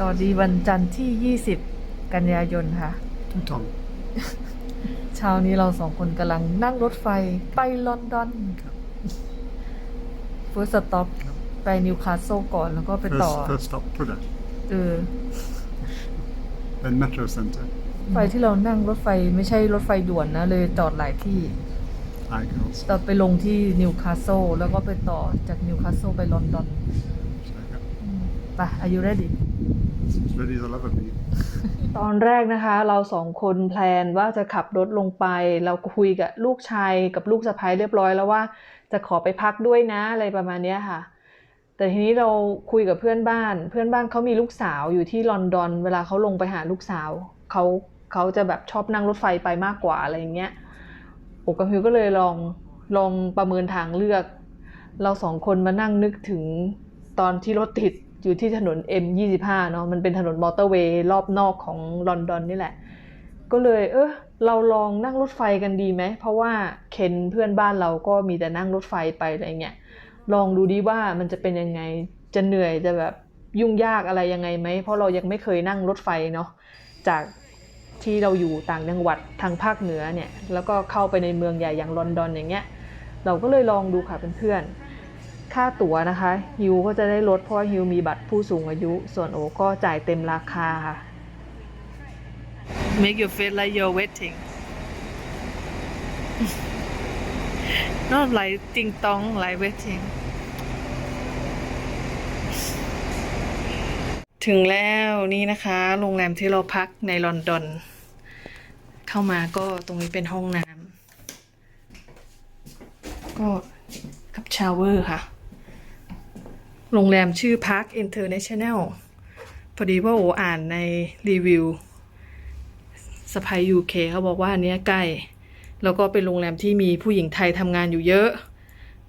สวัสดีวันจันทร์ที่ 20 กันยายนค่ะ Two Tom. เช้านี้เราสองคนกำลังนั่งรถไฟไปลอนดอน First stop ไปนิวคาสเซิลก่อนแล้วก็ไป First, ต่อ first stop, Pudda. เออ Then Metro Centre. ไฟที่เรานั่งรถไฟไม่ใช่รถไฟด่วนนะ เลยจอดหลายที่ I girls. เราไปลงที่นิวคาสเซิลแล้วก็ไปต่อจากนิวคาสเซิลไปลอนดอน So, yeah. ไป Are you ready As ready as I'll ever be. ตอนแรกนะคะ เราสองคนแพลนว่าจะขับรถลงไป เราคุยกับลูกชายกับลูกสะใภ้เรียบร้อยแล้วว่าจะขอไปพักด้วยนะอะไรประมาณนี้ค่ะ แต่ทีนี้เราคุยกับเพื่อนบ้าน เพื่อนบ้านเขามีลูกสาวอยู่ที่ลอนดอน เวลาเขาลงไปหาลูกสาวเขาเขาจะแบบชอบนั่งรถไฟไปมากกว่าอะไรอย่างเงี้ยโอกับฮิวก็เลยลองลองประเมินทางเลือก เราสองคนมานั่งนึกถึงตอนที่รถติด อยู่ที่ถนน M25 เนาะมันเป็นถนนมอเตอร์เวย์รอบนอกของลอนดอนนี่แหละ ก็เลยเออเราลองนั่งรถไฟกันดีไหม เพราะว่าเคนเพื่อนบ้านเราก็มีแต่นั่งรถไฟไปอะไรเงี้ยลองดูดีว่ามันจะเป็นยังไงจะเหนื่อยจะแบบยุ่งยากอะไรยังไงไหม เพราะเรายังไม่เคยนั่งรถไฟเนาะจากที่เราอยู่ต่างจังหวัดทางภาคเหนือเนี่ย แล้วก็เข้าไปในเมืองใหญ่อย่างลอนดอนอย่างเงี้ย เราก็เลยลองดูค่ะเพื่อนๆ ค่าตั๋วนะคะฮิวก็จะได้ลดเพราะว่าฮิวมีบัตรผู้สูงอายุ ส่วนโอก็จ่ายเต็มราคาค่ะ Make you feel like you're waiting not like ติงตอง like waiting ถึงแล้วนี่นะคะ โรงแรมที่เราพักในลอนดอน เข้ามาก็ตรงนี้เป็นห้องน้ำก็กับชาวเวอร์ค่ะ โรงแรมชื่อ Park International พอดีว่าโออ่านในรีวิวสไปยูเคเขาบอกว่าอันเนี้ยใกล้ แล้วก็เป็นโรงแรมที่มีผู้หญิงไทยทำงานอยู่เยอะ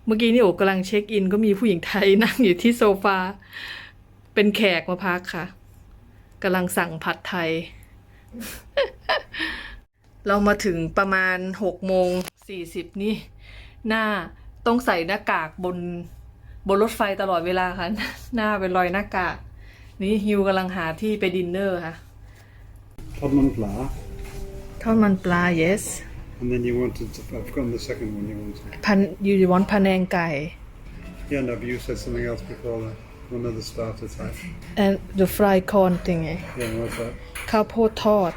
เมื่อกี้นี่โอกำลังเช็คอิน ก็มีผู้หญิงไทยนั่งอยู่ที่โซฟา เป็นแขกมาพักค่ะกำลังสั่งผัดไทย เรามาถึงประมาณหกโมงสี่สิบนี่ หน้าต้องใส่หน้ากากบน บนรถไฟตลอดเวลาค่ะ หน้าเป็นรอยหน้ากาก นี่ฮิวกำลังหาที่ไปดินเนอร์ค่ะ Todman Pla. ทอดมันปลา yes And then you wanted to, I've forgotten the second one you wanted. พันยูวอนพะแนงไก่ Yeah, no, but you said something else before that. One of the starter type. and the fried corn thing ไง Yeah, what's that? ข้าวโพดทอด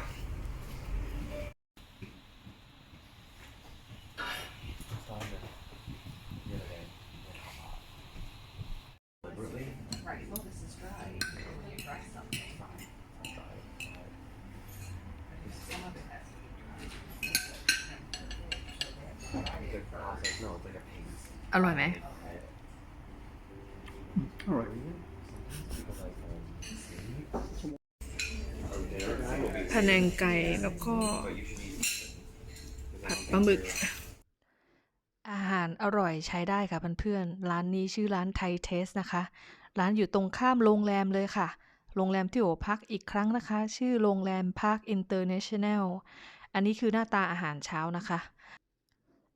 อร่อยไหม All right. พะแนงไก่แล้วก็ผัดปลาหมึก อาหารอร่อยใช้ได้ค่ะเพื่อนๆ ร้านนี้ชื่อร้านไทยเทสนะคะ ร้านอยู่ตรงข้ามโรงแรมเลยค่ะ โรงแรมที่โอพักอีกครั้งนะคะ ชื่อโรงแรมพาร์คอินเตอร์เนชั่นแนล อันนี้คือหน้าตาอาหารเช้านะคะ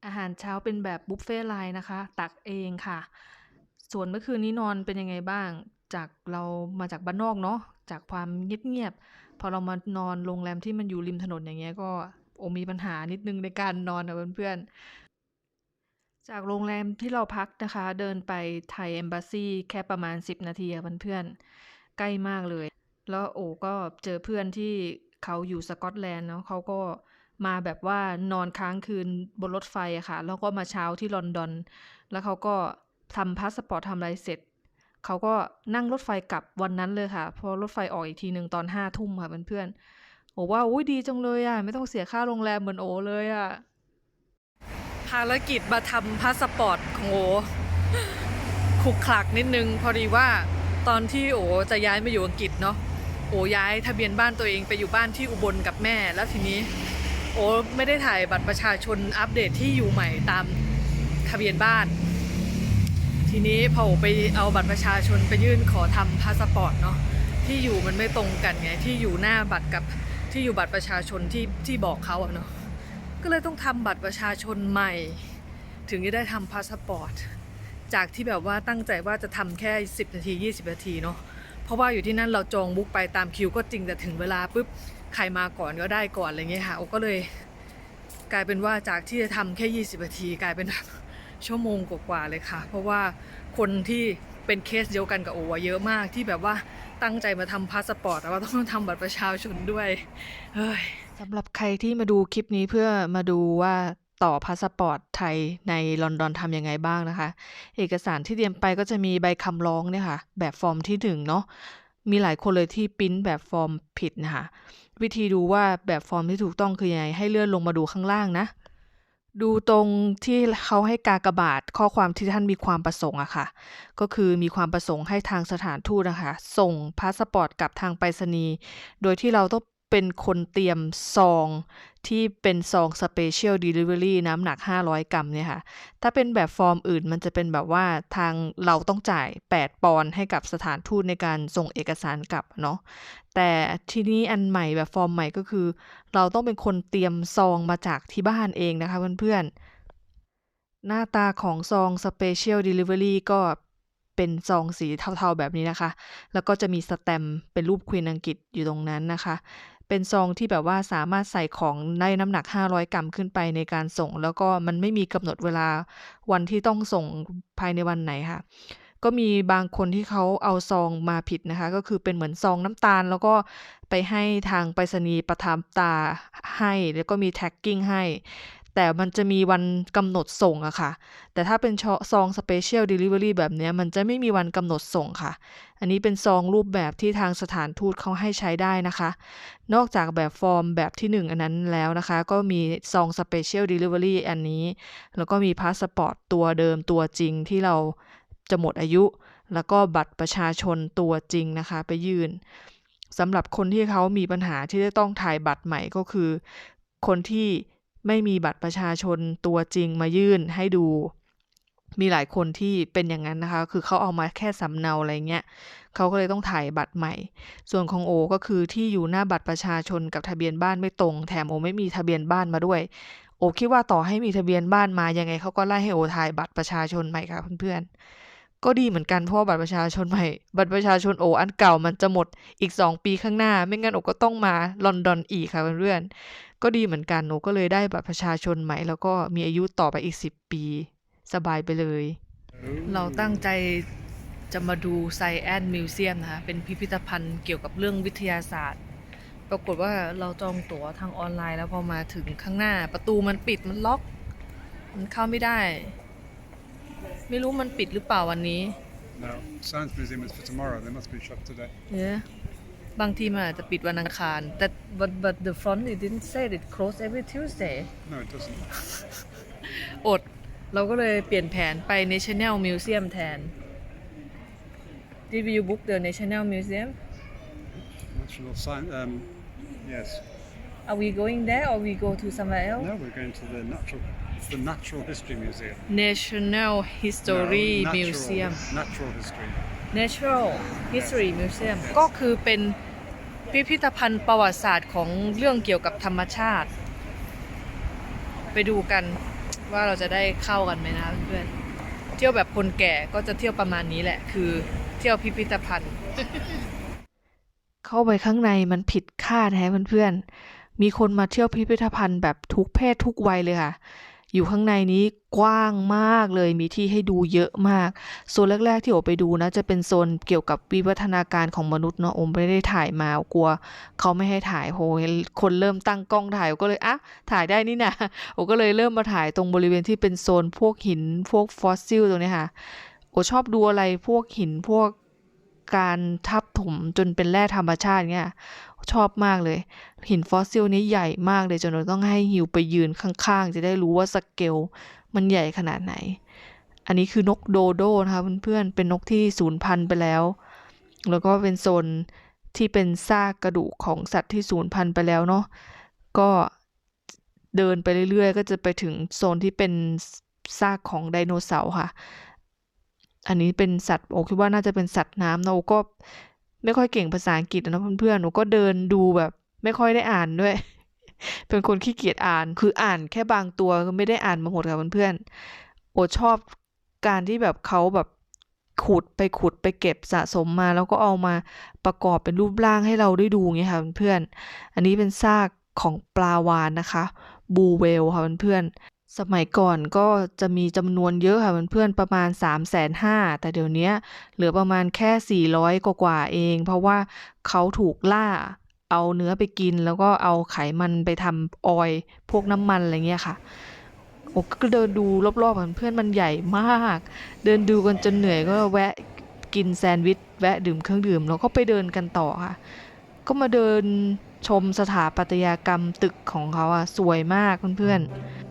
อาหารเช้าเป็นแบบบุฟเฟ่ต์ไลน์นะคะ ตักเองค่ะ ส่วนเมื่อคืนนี้นอนเป็นยังไงบ้าง จากเรามาจากบ้านนอกเนาะจากความเงียบๆพอเรามานอนโรงแรมที่มันอยู่ริมถนนอย่างเงี้ยก็โอมีปัญหานิดนึงในการนอนนะเพื่อนๆ จากโรงแรมที่เราพักนะคะ เดินไปไทยเอมบ s ซีแค่ประมาณ 10 นาทีอะเพื่อนๆ ใกล้มากเลย แล้วโอก็เจอเพื่อนที่เขาอยู่สกอตแลนด์เนาะเขาก็ มาแบบว่านอนค้างคืนบนรถไฟอะค่ะ แล้วก็มาเช้าที่ลอนดอน แล้วเขาก็ทำพาสปอร์ตทำอะไรเสร็จ เขาก็นั่งรถไฟกลับวันนั้นเลยค่ะเพราะรถไฟออกอีกทีหนึ่งตอนห้าทุ่มค่ะเพื่อนๆโอ้ว่าอุ้ยดีจังเลยอะไม่ต้องเสียค่าโรงแรมเหมือนโอเลยอะภารกิจมาทำพาสปอร์ตของโอขุกขลักนิดนึง พอดีว่าตอนที่โอจะย้ายมาอยู่อังกฤษเนาะโอย้ายทะเบียนบ้านตัวเองไปอยู่บ้านที่อุบลกับแม่แล้วทีนี้ โอ้ไม่ได้ถ่ายบัตรประชาชนอัปเดตที่อยู่ใหม่ตามทะเบียนบ้าน ทีนี้พอโอไปเอาบัตรประชาชนไปยื่นขอทำพาสปอร์ตเนาะที่อยู่มันไม่ตรงกันไงที่อยู่หน้าบัตรกับที่อยู่บัตรประชาชนที่ที่บอกเขาอะเนาะก็เลยต้องทำบัตรประชาชนใหม่ ถึงจะได้ทำพาสปอร์ตจากที่แบบว่าตั้งใจว่าจะทำแค่ 10 นาที 20 นาทีเนาะเพราะว่าอยู่ที่นั่นเราจองบุ๊กไปตามคิวก็จริงแต่ถึงเวลาปุ๊บ ใครมาก่อนก็ได้ก่อนอะไรเงี้ยค่ะโอก็เลย กลายเป็นว่าจากที่จะทำแค่ 20นาที กลายเป็นชั่วโมงกว่าๆเลยค่ะ เพราะว่าคนที่เป็นเคสเดียวกันกับโออะเยอะมากที่แบบว่าตั้งใจมาทำพาสปอร์ตแต่ว่าต้องทำบัตรประชาชนด้วยเฮ้ยสำหรับใครที่มาดูคลิปนี้เพื่อมาดูว่าต่อพาสปอร์ตไทยในลอนดอนทำยังไงบ้างนะคะ เอกสารที่เตรียมไปก็จะมีใบคำร้องเนี่ยค่ะ แบบฟอร์มที่หนึ่งเนาะ มีหลายคนเลยที่ปิ้นแบบฟอร์มผิดนะคะ วิธีดูว่าแบบฟอร์มที่ถูกต้องคือยังไง ให้เลื่อนลงมาดูข้างล่างนะ ดูตรงที่เขาให้กากบาทข้อความที่ท่านมีความประสงค์อะค่ะ ก็คือมีความประสงค์ให้ทางสถานทูตนะคะ ส่งพาสปอร์ตกับทางไปรษณีย์ โดยที่เราต้อง เป็นคนเตรียมซองที่เป็นซองสเปเชียลเดลิเวอรี่น้ำหนัก 500 กรัมเนี่ยค่ะ ถ้าเป็นแบบฟอร์มอื่นมันจะเป็นแบบว่าทางเราต้องจ่าย 8 ปอนด์ให้กับสถานทูตในการส่งเอกสารกลับเนาะ แต่ทีนี้อันใหม่แบบฟอร์มใหม่ก็คือ เราต้องเป็นคนเตรียมซองมาจากที่บ้านเองนะคะเพื่อนๆ หน้าตาของซอง Special Delivery ก็เป็นซองสีเทาๆแบบนี้นะคะ แล้วก็จะมีสแตมเป็นรูปควีนอังกฤษอยู่ตรงนั้นนะคะ เป็นซองที่แบบว่าสามารถใส่ของได้น้ำหนัก 500 กรัมขึ้นไปในการส่ง แล้วก็มันไม่มีกำหนดเวลาวันที่ต้องส่งภายในวันไหนค่ะ ก็มีบางคนที่เขาเอาซองมาผิดนะคะ ก็คือเป็นเหมือนซองน้ำตาล แล้วก็ไปให้ทางไปรษณีย์ประทับตาให้ แล้วก็มีแท็กกิ้งให้ แต่มันจะมีวันกำหนดส่งอะค่ะ แต่ถ้าเป็นซองสเปเชียลเดลิเวอรี่แบบนี้มันจะไม่มีวันกำหนดส่งค่ะ อันนี้เป็นซองรูปแบบที่ทางสถานทูตเขาให้ใช้ได้นะคะ นอกจากแบบฟอร์มแบบที่ 1 อันนั้นแล้วนะคะ ก็มีซองสเปเชียลเดลิเวอรี่อันนี้ แล้วก็มีพาสปอร์ตตัวเดิมตัวจริงที่เราจะหมดอายุ แล้วก็บัตรประชาชนตัวจริงนะคะ ไปยื่นสำหรับคนที่เขามีปัญหาที่จะต้องถ่ายบัตรใหม่ก็คือ คนที่ ไม่มีบัตรประชาชนตัวจริงมายื่นให้ดู มีหลายคนที่เป็นอย่างนั้นนะคะ คือเขาเอามาแค่สำเนาอะไรเงี้ยเขาก็เลยต้องถ่ายบัตรใหม่ ส่วนของโอ ก็คือที่อยู่หน้าบัตรประชาชนกับทะเบียนบ้านไม่ตรง แถมโอไม่มีทะเบียนบ้านมาด้วย โอคิดว่าต่อให้มีทะเบียนบ้านมายังไงเขาก็ไล่ให้โอถ่ายบัตรประชาชนใหม่ค่ะเพื่อนๆ ก็ดีเหมือนกันเพราะว่าบัตรประชาชนใหม่ บัตรประชาชนโออันเก่ามันจะหมดอีก 2 ปีข้างหน้า ไม่งั้นโอก็ต้องมาลอนดอนอีกค่ะเพื่อนๆ ก็ดีเหมือนกันโอก็เลยได้บัตรประชาชนใหม่ แล้วก็มีอายุต่อไปอีก 10 ปี สบายไปเลย เราตั้งใจจะมาดูไซแอนมิวเซียมนะคะเป็นพิพิธภัณฑ์เกี่ยวกับเรื่องวิทยาศาสตร์ ปรากฏว่าเราจองตั๋วทางออนไลน์ แล้วพอมาถึงข้างหน้า ประตูมันปิดมันล็อก มันเข้าไม่ได้ ไม่รู้มันปิดหรือเปล่าวันนี้ No, Science Museum is for tomorrow. They must be shut today. เนี่ย บางทีมันอาจจะปิดวันอังคาร แต่ but but the front it didn't say it close every Tuesday No, it doesn't. อด เราก็เลยเปลี่ยนแผนไป National Museum แทน Did you book the National Museum National Science. Um, yes. Are we going there or we go to somewhere else No, we're going to the natural. It's the Natural History Museum. National History No, natural, Museum Natural history. Natural History Museum ก็คือเป็น พิพิธภัณฑ์ประวัติศาสตร์ของเรื่องเกี่ยวกับธรรมชาติ ไปดูกันว่าเราจะได้เข้ากันไหมนะเพื่อนเที่ยวแบบคนแก่ก็จะเที่ยวประมาณนี้แหละ คือเที่ยวพิพิธภัณฑ์ เข้าไปข้างในมันผิดคาดแฮะเพื่อนๆมีคนมาเที่ยวพิพิธภัณฑ์แบบทุกเพศทุกวัยเลยค่ะ อยู่ข้างในนี้กว้างมากเลยมีที่ให้ดูเยอะมาก โซนแรก ๆ ที่โอไปดูนะ จะเป็นโซนเกี่ยวกับวิวัฒนาการของมนุษย์เนาะโอไม่ได้ถ่ายมากลัวเขาไม่ให้ถ่ายโหคนเริ่มตั้งกล้องถ่ายก็เลยอะถ่ายได้นี่นะโอก็เลยเริ่มมาถ่ายตรงบริเวณที่เป็นโซนพวกหินพวกฟอสซิลตรงนี้ค่ะโอชอบดูอะไรพวกหินพวก การทับถมจนเป็นแร่ธรรมชาติเงี้ยชอบมากเลย หินฟอสซิลนี้ใหญ่มากเลยจนเราต้องให้ฮิวไปยืนข้างๆ จะได้รู้ว่าสเกลมันใหญ่ขนาดไหน อันนี้คือนกโดโดนะคะเพื่อนๆ เป็นนกที่สูญพันธุ์ไปแล้ว แล้วก็เป็นโซนที่เป็นซากกระดูกของสัตว์ที่สูญพันธุ์ไปแล้วเนาะก็เดินไปเรื่อยๆ ก็จะไปถึงโซนที่เป็นซากของไดโนเสาร์ค่ะ อันนี้เป็นสัตว์โอคิดว่าน่าจะเป็นสัตว์น้ำนะโอก็ไม่ค่อยเก่งภาษาอังกฤษนะเพื่อนๆหนูก็เดินดูแบบ ไม่ค่อยได้อ่านด้วย เป็นคนขี้เกียจอ่าน คืออ่านแค่บางตัวก็ไม่ได้อ่านมาหมดค่ะเพื่อนๆโอชอบการที่แบบเขาแบบขุดไปขุดไปเก็บสะสมมา แล้วก็เอามาประกอบเป็นรูปร่างให้เราได้ดูอย่างเงี้ยค่ะเพื่อนๆอันนี้เป็นซากของปลาวาฬนะคะบูเวลค่ะเพื่อน สมัยก่อนก็จะมีจำนวนเยอะค่ะเพื่อนๆประมาณ 3 5 0 0 0แต่เดี๋ยวนี้เหลือประมาณแค่ 400 กว่าๆเอง เพราะว่าเขาถูกล่าเอาเนื้อไปกินแล้วก็เอาไขมันไปทำออยพวกน้ำมันอะไรเงี้ยค่ะโอ้ก็เดินดูรอบๆเพื่อนมันใหญ่มาก เดินดูกันจนเหนื่อยก็แวะกินแซนด์วิชแวะดื่มเครื่องดื่มแล้วก็ไปเดินกันต่อค่ะ ก็มาเดินชมสถาปัตยกรรมตึกของเขาอะสวยมากเพื่อนๆ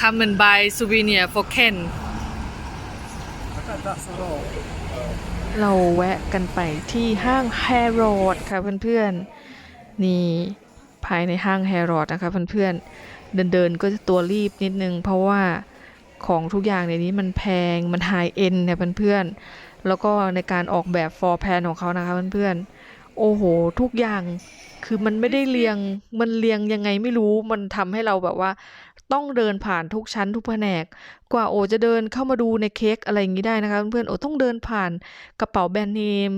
come and buy souvenir for Ken เราแวะกันไปที่ห้าง Harrods ค่ะเพื่อนๆ นี่ภายในห้าง Harrods นะคะเพื่อนๆ เดินๆ ก็จะตัวรีบนิดนึง เพราะว่าของทุกอย่างในนี้มันแพงมันไฮเอ็นเนี่ยเพื่อนๆ แล้วก็ในการออกแบบ floor plan ของเขานะคะเพื่อนๆ โอ้โห ทุกอย่างคือมันไม่ได้เรียงมันเรียงยังไงไม่รู้มันทำให้เราแบบว่า ต้องเดินผ่านทุกชั้นทุกแผนก กว่าโอจะเดินเข้ามาดูในเค้กอะไรอย่างนี้ได้นะคะเพื่อนๆโอต้องเดินผ่านกระเป๋าแบรนด์เนม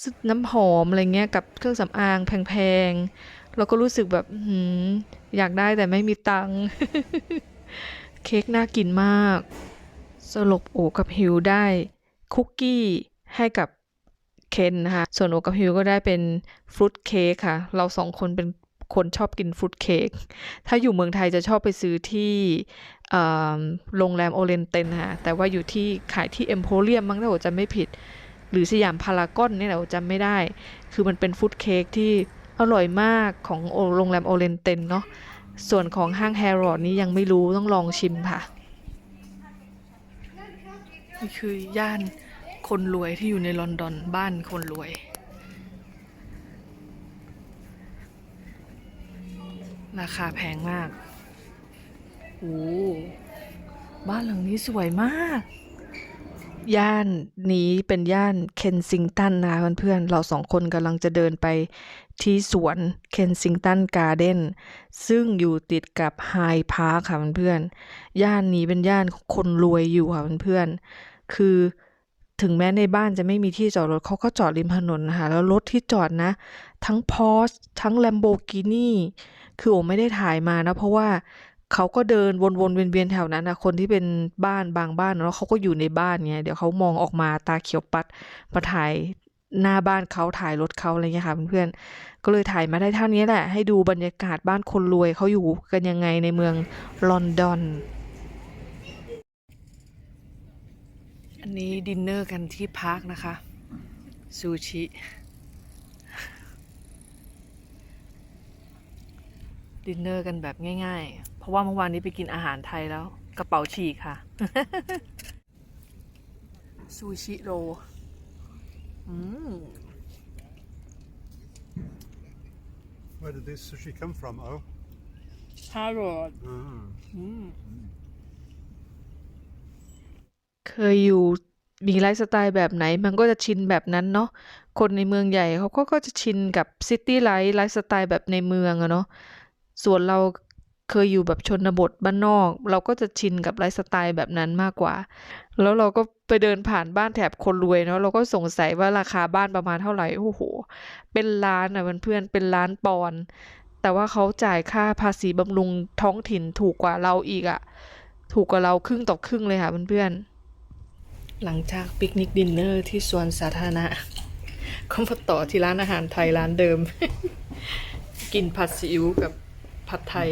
ซึ่น้ำหอมอะไรเงี้ยกับเครื่องสำอางแพงๆแล้วก็รู้สึกแบบหืออยากได้แต่ไม่มีตังค์เค้กน่ากินมาก สรุปโอกับฮิวได้คุกกี้ให้กับเคนนะคะส่วนโอกับฮิวก็ได้เป็นฟรุตเค้กค่ะ เราสองคนเป็น คนชอบกินฟรุตเค้กถ้าอยู่เมืองไทยจะชอบไปซื้อที่โรงแรมโอเรนเตนค่ะแต่ว่าอยู่ที่ขายที่เอ็มโพเรียมมั้งถ้าผมจำไม่ผิด หรือสยามพารากอนนี่แหละผมจำไม่ได้ คือมันเป็นฟู้ดเค้กที่อร่อยมากของโอโรงแรมโอเรนเตนเนาะส่วนของห้างแฮร์รอดนี้ยังไม่รู้ต้องลองชิมค่ะนี่คือย่านคนรวยที่อยู่ในลอนดอนบ้านคนรวย ราคาแพงมากโอ้บ้านหลังนี้สวยมาก ย่านนี้เป็นย่านเคนซิงตันนะเพื่อนๆ เราสองคนกำลังจะเดินไปที่สวนเคนซิงตันการ์เด้นซึ่งอยู่ติดกับไฮพาร์คค่ะเพื่อนๆ ย่านนี้เป็นย่านคนรวยอยู่ค่ะเพื่อนๆ คือถึงแม้ในบ้านจะไม่มีที่จอดรถเขาก็จอดริมถนนนะคะ แล้วรถที่จอดนะ ทั้งพอร์ชทั้งแลมโบกินี คือโอไม่ได้ถ่ายมานะ เพราะว่าเขาก็เดินวนๆเวียนๆแถวนั้นนะคนที่เป็นบ้านบางบ้านเนาะเขาก็อยู่ในบ้านไงเดี๋ยวเขามองออกมาตาเขียวปัดมาถ่ายหน้าบ้านเขาถ่ายรถเขาอะไรเงี้ยค่ะเพื่อนๆก็เลยถ่ายมาได้เท่านี้แหละ ให้ดูบรรยากาศบ้านคนรวยเขาอยู่กันยังไงในเมืองลอนดอน อันนี้ดินเนอร์กันที่พาร์คนะคะซูชิ ดินเนอร์กันแบบง่ายๆ เพราะว่าเมื่อวานนี้ไปกินอาหารไทยแล้ว กระเป๋าฉีกค่ะ ซูชิโรอืม Where did this sushi come from? Oh. ฮารอด Mm. เคยอยู่มีไลฟ์สไตล์แบบไหน มันก็จะชินแบบนั้นเนาะคนในเมืองใหญ่เขาก็ก็จะชินกับซิตี้ไลฟ์ไลฟ์สไตล์แบบในเมืองอะเนาะ ส่วนเราเคยอยู่แบบชนบทบ้านนอก เราก็จะชินกับไลฟ์สไตล์แบบนั้นมากกว่า แล้วเราก็ไปเดินผ่านบ้านแถบคนรวยเนาะเราก็สงสัยว่าราคาบ้านประมาณเท่าไหร่โอ้โห เป็นล้านอะเพื่อนๆเป็นล้านปอนแต่ว่าเขาจ่ายค่าภาษีบำรุงท้องถิ่นถูกกว่าเราอีกอะถูกกว่าเราครึ่งต่อครึ่งเลยค่ะเพื่อนๆหลังจากปิกนิกดินเนอร์ที่สวนสาธารณะก็มาต่อที่ร้านอาหารไทยร้านเดิม กินผัดซีอิ๊วกับ ผัดไทย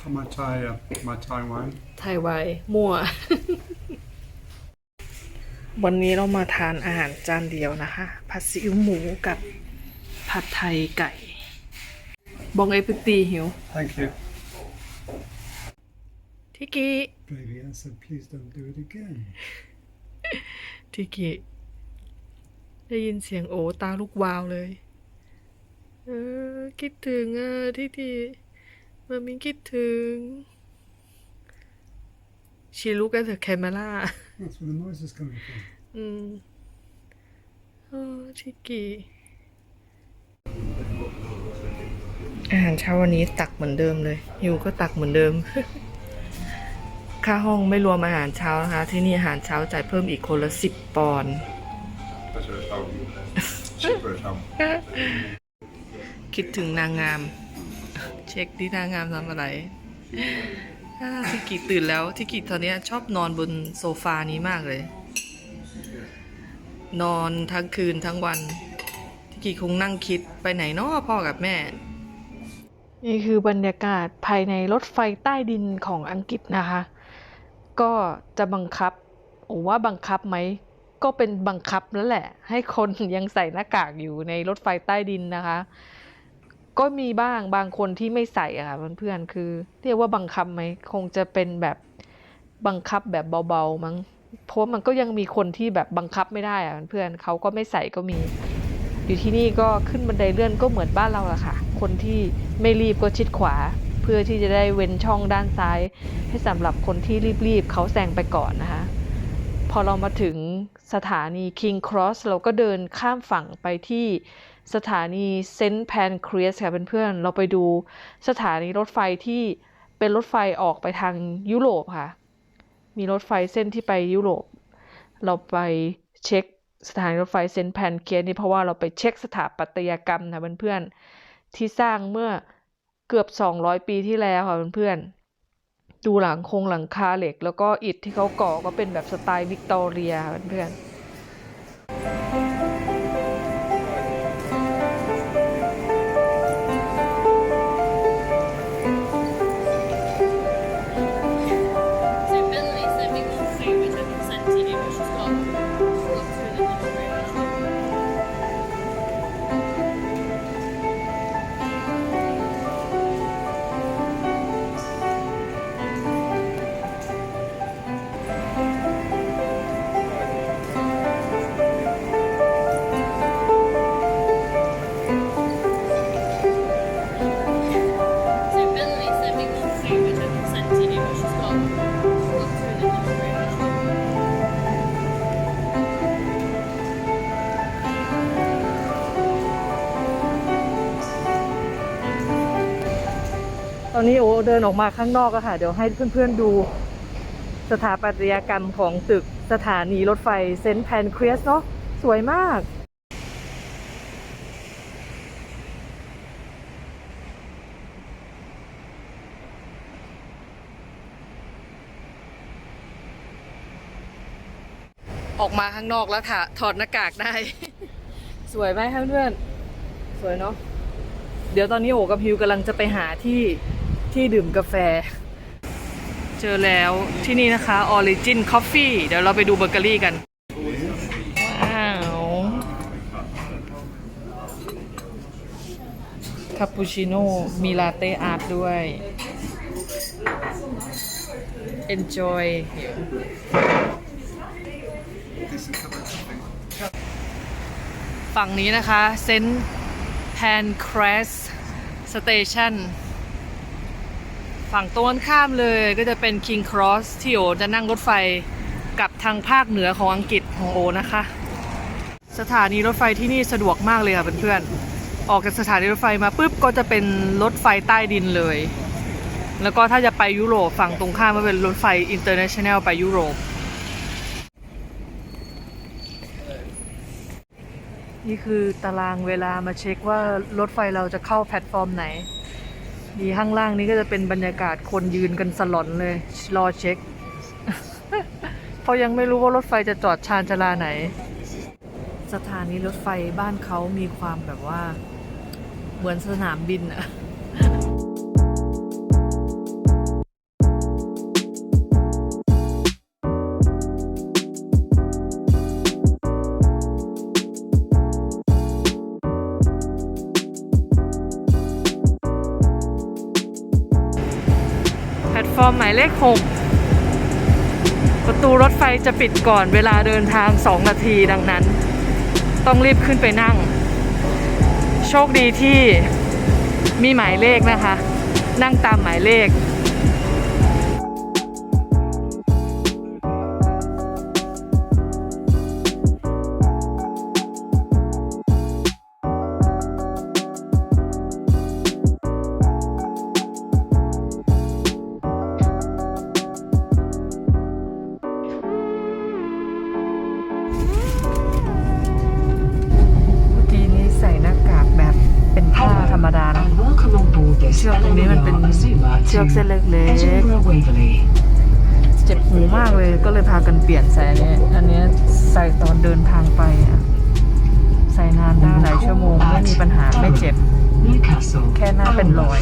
Come my Thai, uh, my Thai wine. ไทยไวน์มั่ว วันนี้เรามาทานอาหารจานเดียวนะคะ ผัดซีอิ๊วหมูกับผัดไทยไก่ บองเอพิตีหิว Thank you. ทิกิ Baby, I said, please don't do it again. ทิกิ ได้ยินเสียงโอตาลูกวาวเลย เออ คิดถึงอะทิกิ มามิคิดถึงชีลูกกันเถอะแคมล่า That's where the noise is coming from. อืมโอ้ชิกิอาหารเช้าวันนี้ตักเหมือนเดิมเลยฮิวก็ตักเหมือนเดิม ค่าห้องไม่รวมอาหารเช้านะคะ ที่นี่อาหารเช้าจ่ายเพิ่มอีกคนละสิบปอนด์ Better at home. Cheaper at home. คิดถึงนางงาม เช็คที่นางงามทำอะไรอ่าทิกิตื่นแล้วทิกิตอนเนี้ยชอบนอนบนโซฟานี้มากเลย นอนทั้งคืนทั้งวันทิกิคงนั่งคิดไปไหนเนาะพ่อกับแม่ นี่คือบรรยากาศภายในรถไฟใต้ดินของอังกฤษนะคะ ก็จะบังคับโอ้ว่าบังคับไหมก็เป็นบังคับแล้วแหละ ให้คนยังใส่หน้ากากอยู่ในรถไฟใต้ดินนะคะ ก็มีบ้างบางคนที่ไม่ใส่อะค่ะเพื่อนๆคือเรียกว่าบังคับไหมคงจะเป็นแบบบังคับแบบเบาๆมั้งเพราะมันก็ยังมีคนที่แบบบังคับไม่ได้อะเพื่อนๆเขาก็ไม่ใส่ก็มี อยู่ที่นี่ก็ขึ้นบันไดเลื่อนก็เหมือนบ้านเราละค่ะ คนที่ไม่รีบก็ชิดขวา เพื่อที่จะได้เว้นช่องด้านซ้าย ให้สำหรับคนที่รีบๆเขาแซงไปก่อนนะคะพอเรามาถึงสถานี King Cross เราก็เดินข้ามฝั่งไปที่ สถานีเซนต์แพนครีสค่ะเพื่อนๆ เราไปดูสถานีรถไฟที่เป็นรถไฟออกไปทางยุโรปค่ะ มีรถไฟเส้นที่ไปยุโรป เราไปเช็คสถานีรถไฟเซนต์แพนเคียสนี่เพราะว่าเราไปเช็คสถาปัตยกรรมนะเพื่อนๆ ที่สร้างเมื่อเกือบ 200 ปีที่แล้วค่ะเพื่อนๆ ดูหลังคงหลังคาเหล็ก แล้วก็อิฐที่เขาก่อก็เป็นแบบสไตล์วิกตอเรียค่ะเพื่อนๆ อนนี้โอเดินออกมาข้างนอกอะค่ะ เดี๋ยวให้เพื่อนๆดูสถาปัตยกรรมของตึกสถานีรถไฟเซนต์แพนครีสเนาะสวยมากออกมาข้างนอกแล้วถถอดหน้ากากได้ สวยไหมคะเพื่อนๆสวยเนาะ เดี๋ยวตอนนี้โอกับฮิวกำลังจะไปหาที่ ที่ดื่มกาแฟ เจอแล้วที่นี่นะคะ Origin Coffee เดี๋ยวเราไปดูเบเกอรี่กัน ว้าวคาปูชิโน่มีลาเต้อาร์ตด้วย enjoy ฝั่งนี้นะคะเซนต์แพนครสสเตชัน ฝั่งตรงข้ามเลยก็จะเป็น King Cross ที่โอจะนั่งรถไฟกลับทางภาคเหนือของอังกฤษของโอนะคะ สถานีรถไฟที่นี่สะดวกมากเลยค่ะเพื่อนๆออกจากสถานีรถไฟมาปุ๊บก็จะเป็นรถไฟใต้ดินเลย แล้วก็ถ้าจะไปยุโรปฝั่งตรงข้ามก็เป็นรถไฟอินเตอร์เนชั่นแนลไปยุโรปนี่คือตารางเวลามาเช็คว่ารถไฟเราจะเข้าแพลตฟอร์มไหน ทีข้างล่างนี้ก็จะเป็นบรรยากาศคนยืนกันสลอนเลย รอเช็ค เพราะยังไม่รู้ว่ารถไฟจะจอดชานชาลาไหน สถานีรถไฟบ้านเขามีความแบบว่า เหมือนสนามบินอะ ลตฟอร์มหมายเลข 6 ประตูรถไฟจะปิดก่อนเวลาเดินทาง 2 นาทีดังนั้น ต้องรีบขึ้นไปนั่ง โชคดีที่มีหมายเลขนะคะ นั่งตามหมายเลข เชือกเส้นเล็กๆเจ็บหูมากเลยก็เลยพากันเปลี่ยนใส่อันนี้อันนี้ใส่ตอนเดินทางไปอะใส่นานได้หลายชั่วโมงไม่มีปัญหาไม่เจ็บ แค่หน้าเป็นรอย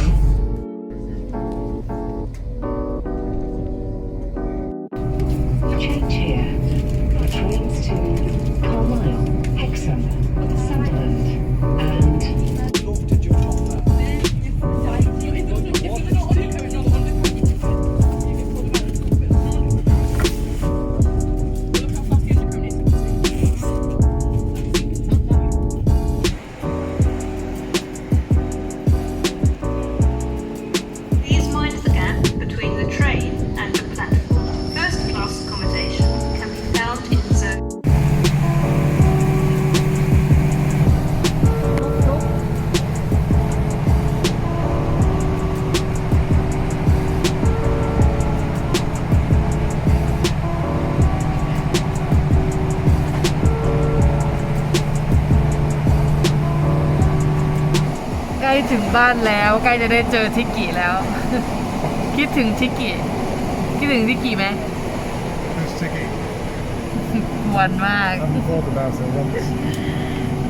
ถึงบ้านแล้วใกล้จะได้เจอทิกกิแล้ว คิดถึงทิกกิคิดถึงทิกกิไหม Who's Tiki? หวันมาก I haven't thought about it once.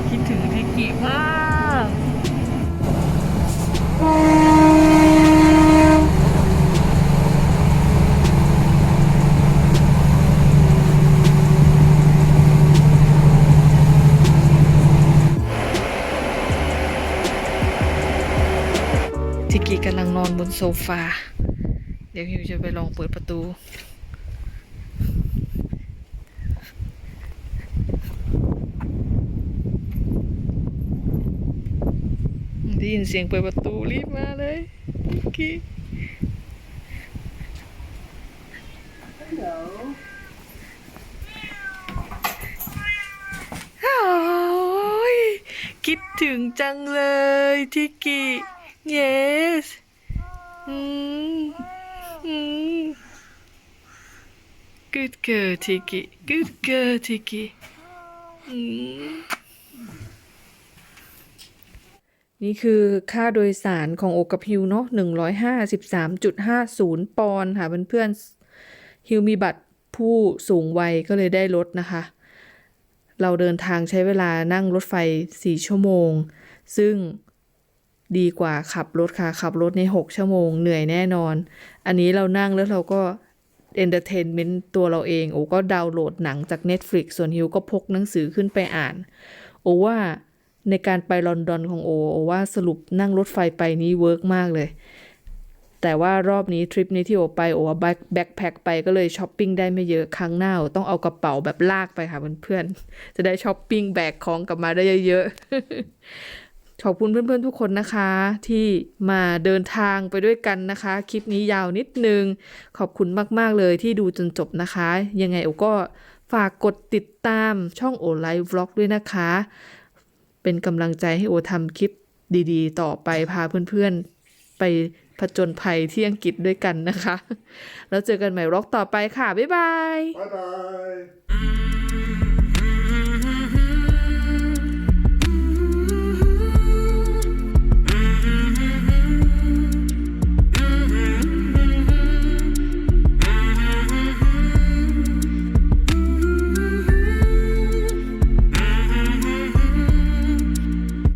คิดถึงทิกกิมาก กกิกำลังนอนบนโซฟา เดี๋ยวฮิวจะไปลองเปิดประตู ได้ยินเสียงเปิดประตูรีบมาเลยทิกกี้ฮัลโหลคิดถึงจังเลยทิกกี้ yes อืมอืม good girl ทิกกี้ good girl ทิกกี้อืมนี่คือค่าโดยสารของโอกับฮิวเนาะหนึ่งร้อยห้าสิบสามจุดห้าศูนย์ปอนด์ค่ะเพื่อนๆฮิวมีบัตรผู้สูงวัยก็เลยได้ลดนะคะ เราเดินทางใช้เวลานั่งรถไฟสี่ชั่วโมง ซึ่ง ดีกว่าขับรถค่ะ ขับรถในหกชั่วโมง เหนื่อยแน่นอน อันนี้เรานั่งแล้วเราก็เอนเตอร์เทนเมนต์ตัวเราเอง โอก็ดาวน์โหลดหนังจาก Netflix ส่วนฮิวก็พกหนังสือขึ้นไปอ่าน โอว่าในการไปลอนดอนของโอโอว่าสรุปนั่งรถไฟไปนี้เวิร์กมากเลย แต่ว่ารอบนี้ทริปนี้ที่โอไปโอว่าแบ็คแพ็คไปก็เลยช้อปปิ้งได้ไม่เยอะครั้งหน้าต้องเอากระเป๋าแบบลากไปค่ะเพื่อนๆจะได้ช้อปปิ้งแบกของกลับมาได้เยอะๆ ขอบคุณเพื่อนๆทุกคนนะคะ ที่มาเดินทางไปด้วยกันนะคะ คลิปนี้ยาวนิดนึง ขอบคุณมากๆเลยที่ดูจนจบนะคะ ยังไงโอก็ฝากกดติดตามช่องโอไลฟ์วล็อกด้วยนะคะ เป็นกำลังใจให้โอทำคลิปดีๆ ต่อไปพาเพื่อนๆ ไปผจญภัยที่อังกฤษด้วยกันนะคะ แล้วเจอกันใหม่วล็อกต่อไปค่ะ บ๊ายบาย Bye bye.